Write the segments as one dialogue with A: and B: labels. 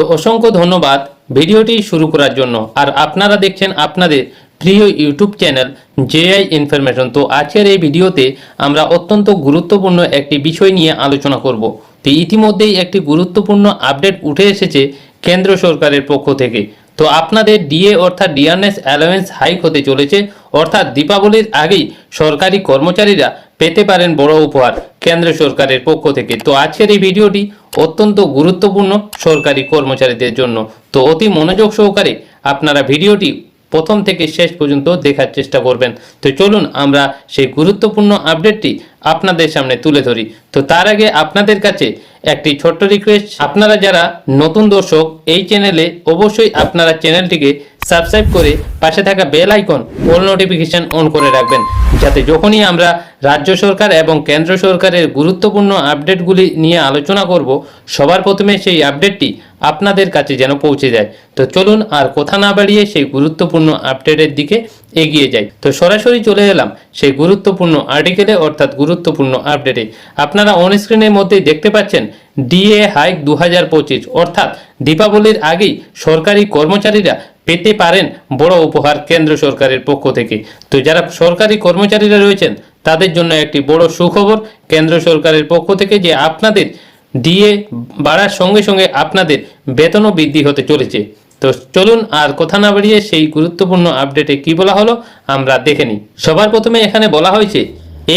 A: তো অসংখ্য ধন্যবাদ ভিডিওটি শুরু করার জন্য। আর আপনারা দেখছেন আপনাদের প্রিয় ইউটিউব চ্যানেল জেআই ইনফরমেশন। তো আজকের এই ভিডিওতে আমরা অত্যন্ত গুরুত্বপূর্ণ একটি বিষয় নিয়ে আলোচনা করব। তো ইতিমধ্যেই একটি গুরুত্বপূর্ণ আপডেট উঠে এসেছে কেন্দ্র সরকারের পক্ষ থেকে। তো আপনাদের ডিএ অর্থাৎ ডিআরএস অ্যালাওয়েন্স হাইক হতে চলেছে। অর্থাৎ দীপাবলির আগেই সরকারি কর্মচারীরা পেতে পারেন বড় উপহার কেন্দ্র সরকারের পক্ষ থেকে। তো আজকের এই ভিডিওটি অত্যন্ত গুরুত্বপূর্ণ সরকারি কর্মচারীদের জন্য। তো অতি মনোযোগ সহকারে আপনারা ভিডিওটি প্রথম থেকে শেষ পর্যন্ত দেখার চেষ্টা করবেন। তো চলুন আমরা সেই গুরুত্বপূর্ণ আপডেটটি আপনাদের সামনে তুলে ধরি। তো তার আগে আপনাদের কাছে একটি ছোট্ট রিকোয়েস্ট আপনারা যারা নতুন দর্শক, এই চ্যানেলে অবশ্যই আপনারা চ্যানেলটিকে সাবস্ক্রাইব করে পাশে থাকা bell icon, all notification on করে রাখবেন। যাতে যখনই আমরা রাজ্য সরকার এবং কেন্দ্র সরকারের গুরুত্বপূর্ণ আপডেটগুলি নিয়ে আলোচনা করব, সবার প্রথমে সেই আপডেটটি আপনাদের কাছে যেন পৌঁছে যায়। তো চলুন আর কথা না বাড়িয়ে সেই গুরুত্বপূর্ণ আপডেটের দিকে এগিয়ে যাই। তো সরাসরি চলে এলাম সেই গুরুত্বপূর্ণ আর্টিকেলে, অর্থাৎ গুরুত্বপূর্ণ আপডেটে। আপনারা অন স্ক্রিনের মধ্যেই দেখতে পাচ্ছেন ডিএ হাইক দু হাজার পঁচিশ, অর্থাৎ দীপাবলির আগেই সরকারি কর্মচারীরা পেতে পারেন বড় উপহার কেন্দ্র সরকারের পক্ষ থেকে। তো যারা সরকারি কর্মচারীরা রয়েছেন, তাদের জন্য একটি বড় সুখবর কেন্দ্র সরকারের পক্ষ থেকে যে আপনাদের ডিএ বাড়ার সঙ্গে সঙ্গে আপনাদের বেতনও বৃদ্ধি হতে চলেছে। তো চলুন আর কথা না বাড়িয়ে সেই গুরুত্বপূর্ণ আপডেটে কি বলা হলো, আমরা দেখে নিই। সবার প্রথমে এখানে বলা হয়েছে,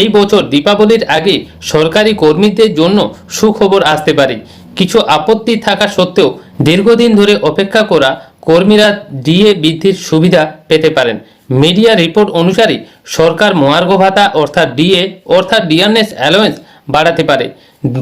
A: এই বছর দীপাবলির আগে সরকারি কর্মীদের জন্য সুখবর আসতে পারে। কিছু আপত্তি থাকা সত্ত্বেও দীর্ঘদিন ধরে অপেক্ষা করা কর্মীরা ডিএ বৃদ্ধির সুবিধা পেতে পারেন। মিডিয়া রিপোর্ট অনুসারে সরকার মহার্ঘ ভাতা অর্থাৎ ডিএ অর্থাৎ ডিআরএস অ্যালোয়েন্স বাড়াতে পারে।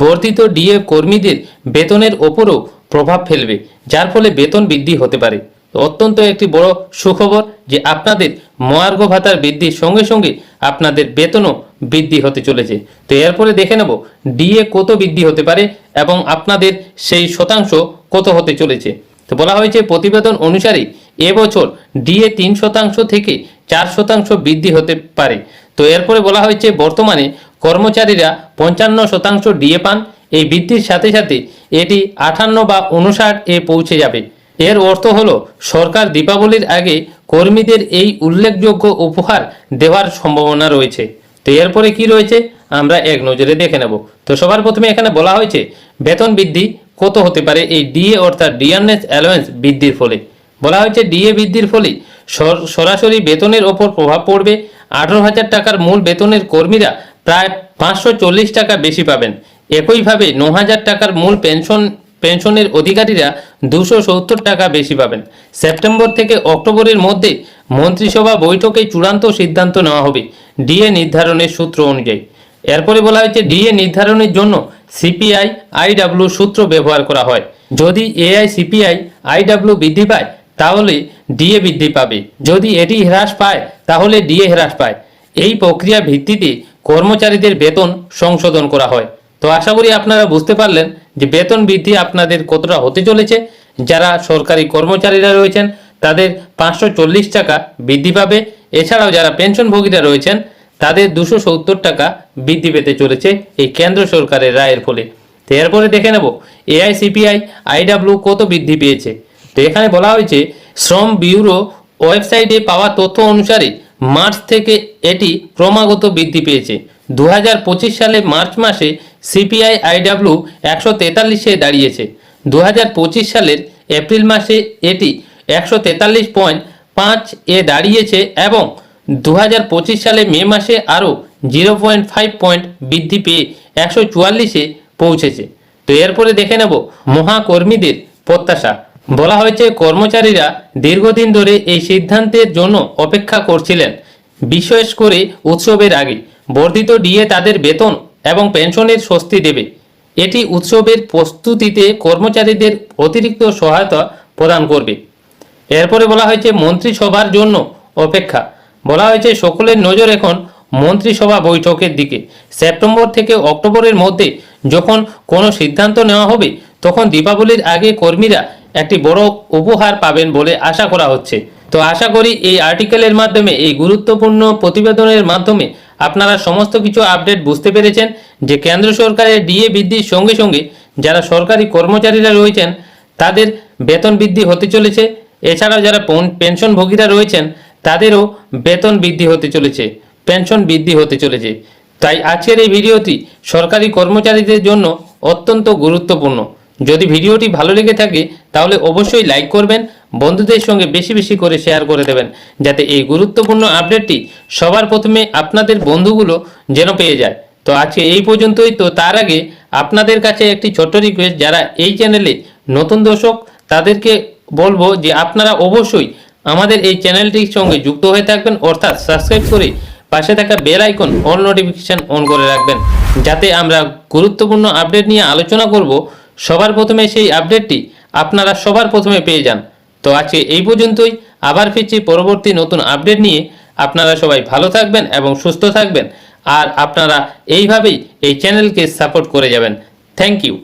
A: বর্ধিত ডিএ কর্মীদের বেতনের ওপরও প্রভাব ফেলবে, যার ফলে বেতন বৃদ্ধি হতে পারে। অত্যন্ত একটি বড় সুখবর যে আপনাদের মহার্ঘ ভাতার বৃদ্ধির সঙ্গে সঙ্গে আপনাদের বেতনও বৃদ্ধি হতে চলেছে। তো এরপরে দেখে নেব ডিএ কত বৃদ্ধি হতে পারে এবং আপনাদের সেই শতাংশ কত হতে চলেছে। তো বলা হয়েছে, প্রতিবেদন অনুসারে এবছর ডিএ তিন শতাংশ থেকে চার শতাংশ বৃদ্ধি হতে পারে। তো এরপরে বলা হয়েছে, বর্তমানে কর্মচারীরা পঞ্চান্ন শতাংশ ডিএ পান। এই বৃদ্ধির সাথে সাথে এটি আটান্ন বা উনষাট এ পৌঁছে যাবে। এর অর্থ হলো, সরকার দীপাবলির আগে কর্মীদের এই উল্লেখযোগ্য উপহার দেওয়ার সম্ভাবনা রয়েছে। তো এরপরে কি রয়েছে, আমরা এক নজরে দেখে নেব। তো সবার প্রথমে এখানে বলা হয়েছে, বেতন বৃদ্ধি কত হতে পারে এই ডিএ অর্থাৎ ডিআরএস অ্যালোয়েন্স বৃদ্ধির ফলে। বলা হয়েছে ডিএ বৃদ্ধির ফলে সর- সরাসরি বেতনের ওপর প্রভাব পড়বে। আঠারো হাজার টাকার মূল বেতনের কর্মীরা প্রায় পাঁচশো চল্লিশ টাকা বেশি পাবেন। একইভাবে ন হাজার টাকার মূল পেনশন পেনশনের অধিকারীরা দুশো সত্তর টাকা বেশি পাবেন। সেপ্টেম্বর থেকে অক্টোবরের মধ্যে মন্ত্রিসভা বৈঠকে চূড়ান্ত সিদ্ধান্ত নেওয়া হবে। ডিএ নির্ধারণের সূত্র অনুযায়ী। এরপরে বলা হয়েছে ডিএ নির্ধারণের জন্য সিপিআই, আইডাব্লিউ সূত্র ব্যবহার করা হয়। যদি এআই, সিপিআই, আইডাব্লিউ বৃদ্ধি পায়, তাহলে ডিএ বৃদ্ধি পাবে। যদি এটি হ্রাস পায়, তাহলে ডিএ হ্রাস পায়। এই প্রক্রিয়া ভিত্তিতে কর্মচারীদের বেতন সংশোধন করা হয়। তো আশা করি আপনারা বুঝতে পারলেন যে বেতন বৃদ্ধি আপনাদের কতটা হতে চলেছে। যারা সরকারি কর্মচারীরা রয়েছেন, তাদের পাঁচশো চল্লিশ টাকা বৃদ্ধি পাবে। এছাড়াও যারা পেনশনভোগীরা রয়েছেন তাদের দুশো সত্তর টাকা বৃদ্ধি পেতে চলেছে এই কেন্দ্র সরকারের রায়ের ফলে। তো এরপরে দেখে নেব এআইসিপিআই আইডাব্লিউ কত বৃদ্ধি পেয়েছে। তো এখানে বলা হয়েছে, শ্রম ব্যুরো ওয়েবসাইটে পাওয়া তথ্য অনুসারে মার্চ থেকে এটি ক্রমাগত বৃদ্ধি পেয়েছে। দু হাজার পঁচিশ সালে মার্চ মাসে সিপিআই, আইডাব্লিউ একশো তেতাল্লিশে দাঁড়িয়েছে। দু হাজার পঁচিশ সালের এপ্রিল মাসে এটি একশো তেতাল্লিশ পয়েন্ট পাঁচ এ দাঁড়িয়েছে এবং দু হাজার পঁচিশ সালে মে মাসে আরও জিরো পয়েন্ট ফাইভ পয়েন্ট বৃদ্ধি পেয়ে একশো চুয়াল্লিশে পৌঁছেছে। তো এরপরে দেখে নেব মহাকর্মীদের প্রত্যাশা। বলা হয়েছে কর্মচারীরা দীর্ঘদিন ধরে এই সিদ্ধান্তের জন্য অপেক্ষা করছিলেন, বিশেষ করে উৎসবের আগে। বর্ধিত ডিএ তাদের বেতন এবং পেনশনের স্বস্তি দেবে। এটি উৎসবের প্রস্তুতিতে কর্মচারীদের অতিরিক্ত সহায়তা প্রদান করবে। এরপরে বলা হয়েছে মন্ত্রিসভার জন্য অপেক্ষা। বলা হয়েছে, সকলের নজর এখন মন্ত্রিসভা বৈঠকের দিকে। সেপ্টেম্বর থেকে অক্টোবরের মধ্যে যখন কোনো সিদ্ধান্ত নেওয়া হবে, তখন দীপাবলির আগে কর্মীরা একটি বড় উপহার পাবেন বলে আশা করা হচ্ছে। তো আশা করি এই আর্টিকেলের মাধ্যমে, এই গুরুত্বপূর্ণ প্রতিবেদনের মাধ্যমে আপনারা সমস্ত কিছু আপডেট বুঝতে পেরেছেন যে কেন্দ্র সরকারের ডিএ বৃদ্ধির সঙ্গে সঙ্গে যারা সরকারি কর্মচারীরা রয়েছেন, তাদের বেতন বৃদ্ধি হতে চলেছে। এছাড়াও যারা পন- পেনশনভোগীরা রয়েছেন তাদেরও বেতন বৃদ্ধি হতে চলেছে, পেনশন বৃদ্ধি হতে চলেছে। তাই আজকের এই ভিডিওটি সরকারি কর্মচারীদের জন্য অত্যন্ত গুরুত্বপূর্ণ। যদি ভিডিওটি ভালো লেগে থাকে, তাহলে অবশ্যই লাইক করবেন, বন্ধুদের সঙ্গে বেশি বেশি করে শেয়ার করে দেবেন, যাতে এই গুরুত্বপূর্ণ আপডেটটি সবার প্রথমে আপনাদের বন্ধুগুলো যেন পেয়ে যায়। তো আজকে এই পর্যন্তই। তো তার আগে আপনাদের কাছে একটি ছোট্ট রিকোয়েস্ট যারা এই চ্যানেলে নতুন দর্শক, তাদেরকে বলব যে আপনারা অবশ্যই আমাদের এই চ্যানেলটির সঙ্গে যুক্ত হয়ে থাকবেন, অর্থাৎ সাবস্ক্রাইব করে পাশে থাকা bell icon all notification on করে রাখবেন, যাতে আমরা গুরুত্বপূর্ণ আপডেট নিয়ে আলোচনা করব। সবার প্রথমে সেই আপডেটটি আপনারা সবার প্রথমে পেয়ে যান। তো আজকে এই পর্যন্তই, আবার ফিরছি পরবর্তী নতুন আপডেট নিয়ে। আপনারা সবাই ভালো থাকবেন এবং সুস্থ থাকবেন, আর আপনারা এইভাবেই এই চ্যানেলকে সাপোর্ট করে যাবেন। Thank you